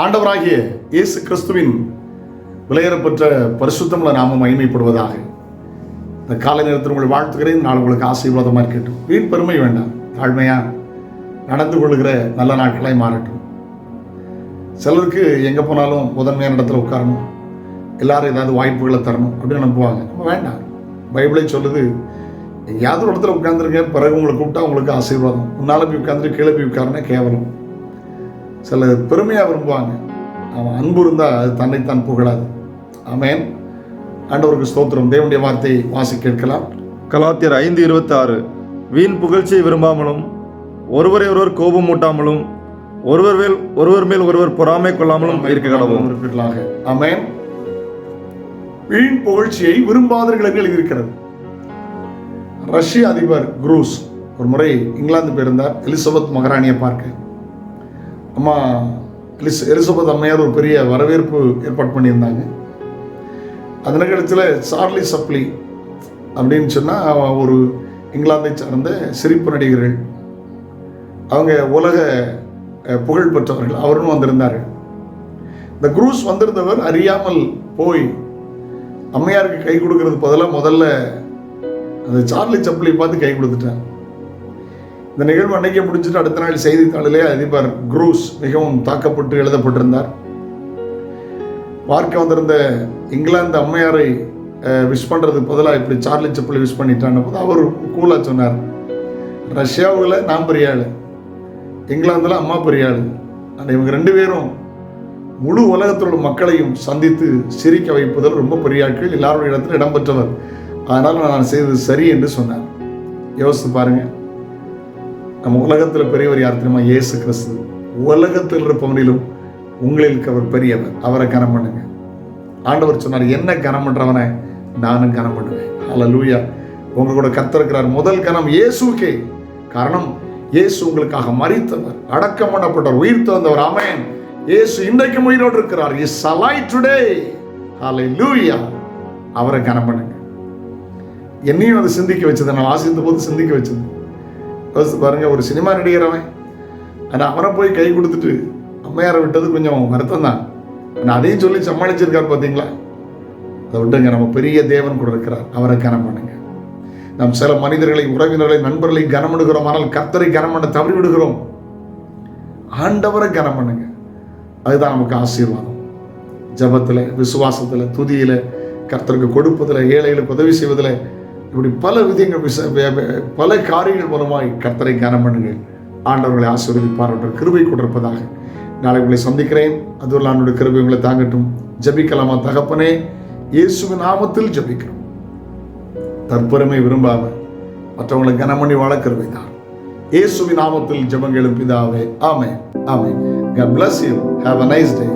ஆண்டவராகிய இயேசு கிறிஸ்துவின் விலையேறப்பெற்ற பரிசுத்தமுள்ள நாமம் மகிமைப்படுவதாக. இந்த காலை நேரத்தில் உங்களை வாழ்த்துகிறேன். நாள் உங்களுக்கு ஆசீர்வாதமாக இருக்கட்டும். வீண் பெருமை வேண்டாம். தாழ்மையாக நடந்து கொள்கிற நல்ல நாட்களை மாறட்டும். சிலருக்கு எங்கே போனாலும் முதன்மையான இடத்துல உட்காரணும். எல்லாரும் ஏதாவது வாய்ப்புகளை தரணும் அப்படின்னு நம்புவாங்க. நம்ம வேண்டாம். பைபிளை சொல்லுது எங்கேயாவது ஒரு இடத்துல உட்காந்துருங்க பிறகு உங்களை கூப்பிட்டா உங்களுக்கு ஆசீர்வாதம். முன்னால் போய் உட்காந்துட்டு கீழே போய் உட்காருனா கேவலம். சில பெருமையாக விரும்புவாங்க. அவன் அன்பு இருந்தால் அது தன்னைத்தான் புகழாது. ஆமென். ஆண்டவருக்கு ஸ்தோத்திரம். தேவனுடைய வார்த்தையை வாசி கேட்கலாம். கலாத்தியர் ஐந்து இருபத்தி ஆறு வீண் புகழ்ச்சியை விரும்பாமலும் ஒருவரை ஒருவர் கோபம் மூட்டாமலும் ஒருவர் மேல் ஒருவர் மேல் ஒருவர் பொறாமை கொள்ளாமலும் இருக்க கடவும் இருக்கலாக ஆமென். வீண் புகழ்ச்சியை விரும்பாதவர்கள் என்று எழுதியிருக்கிறது? ரஷ்ய அதிபர் குரூஸ். ஒரு முறை இங்கிலாந்து போயிருந்தார். எலிசபெத் மகாராணியை பார்க்க. அம்மா எலிஸ் எலிசபெத் அம்மையார் ஒரு பெரிய வரவேற்பு ஏற்பாடு பண்ணியிருந்தாங்க. அந்த நிகழ்ச்சியில் சார்லி சப்ளி அப்படின்னு சொன்னால் ஒரு இங்கிலாந்தை சார்ந்த சிரிப்பு நடிகர்கள். அவங்க உலக புகழ் பெற்றவர்கள். அவரும் வந்திருந்தார்கள். இந்த குரூஸ் வந்திருந்தவர் அறியாமல் போய் அம்மையாருக்கு கை கொடுக்கறது பதிலாக முதல்ல அந்த சார்லி சப்ளி பார்த்து கை கொடுத்துட்டேன் இந்த நிகழ்வு அன்னைக்கே முடிஞ்சுட்டு அடுத்த நாள் செய்தித்தாளிலே அதிபர் குரூஸ் மிகவும் தாக்கப்பட்டு எழுதப்பட்டிருந்தார். பார்க்க வந்திருந்த இங்கிலாந்து அம்மையாரை விஷ் பண்ணுறதுக்கு பதிலாக இப்படி சார்லி செப்பலை விஷ் பண்ணிட்டான போது அவர் கூலாக சொன்னார். ரஷ்யாவில் நான் பெரிய ஆள் இங்கிலாந்தில் அம்மா பெரிய ஆள். ஆனால் இவங்க ரெண்டு பேரும் முழு உலகத்தில் உள்ள மக்களையும் சந்தித்து சிரிக்க வைப்பதில் ரொம்ப பெரிய ஆட்கள் எல்லாருடைய இடத்துல இடம்பெற்றவர் அதனால் நான் செய்தது சரி என்று சொன்னார். யோசித்து பாருங்கள் நம்ம உலகத்தில் பெரியவர் யார் தெரியுமா? இயேசு கிறிஸ்து. உலகத்தில் இருப்பவனிலும் உங்களுக்கு அவர் பெரியவர். அவரை கனம் பண்ணுங்க. ஆண்டவர் சொன்னார் என்ன கனம் பண்ணுறவனை நானும் கனம் பண்ணுவேன். ஹalleluya உங்க கூட கத்திருக்கிறார் முதல் கனம் இயேசுக்கே காரணம் இயேசு உங்களுக்காக மறித்தவர் அடக்கம் பண்ணப்பட்டவர் உயிர் தந்தவர். ஆமென். இயேசு இன்றைக்கும் உயிரோடு இருக்கிறார். Is today today. லூயா அவரை கனம் பண்ணுங்க. என்னையும் அதை சிந்திக்க வச்சது நான் வாசித்த போது சிந்திக்க வச்சது. யோசித்து பாருங்க ஒரு சினிமா நடிகர் அவன் ஆனால் அவனை போய் கை கொடுத்துட்டு அம்மையாரை விட்டது கொஞ்சம் வருத்தம் தான் ஆனால் அதையும் சொல்லி சமாளிச்சிருக்கார் பார்த்தீங்களா அதை விட்டுங்க நம்ம பெரிய தேவன் கூட இருக்கிறார். அவரை கனம் பண்ணுங்க. நம் சில மனிதர்களை உறவினர்களை நண்பர்களை கனம் பண்ணுகிறோம் ஆனால் கர்த்தரை கனம் பண்ண தவறி விடுகிறோம் ஆண்டவரை கனம் பண்ணுங்க. அதுதான் நமக்கு ஆசீர்வாதம். ஜபத்தில் விசுவாசத்தில் துதியில் கர்த்தருக்கு கொடுப்பதில் ஏழைகளுக்கு உதவி செய்வதில் இப்படி பல விதங்கள் விச பல காரியங்கள் மூலமாக கர்த்தரை கனம் பண்ணுங்கள். ஆண்டவர்களை ஆசீர்வதிப்பார் என்ற கிருபை கொண்டிருப்பதாக. நாளை உங்களை சந்திக்கிறேன். அதுவும் என்னுடைய கிருபை உங்களை தாங்கட்டும். ஜபிக்கலாமா தகப்பனே? இயேசுவ நாமத்தில் ஜபிக்கிறோம். தற்பெருமை விரும்பாம மற்றவங்களை கனம் பண்ணி வாழ கிருபை தான். இயேசுவின் நாமத்தில் ஜபங்களும் பிதாவே. ஆமே ஆமே God bless you. Have a nice day.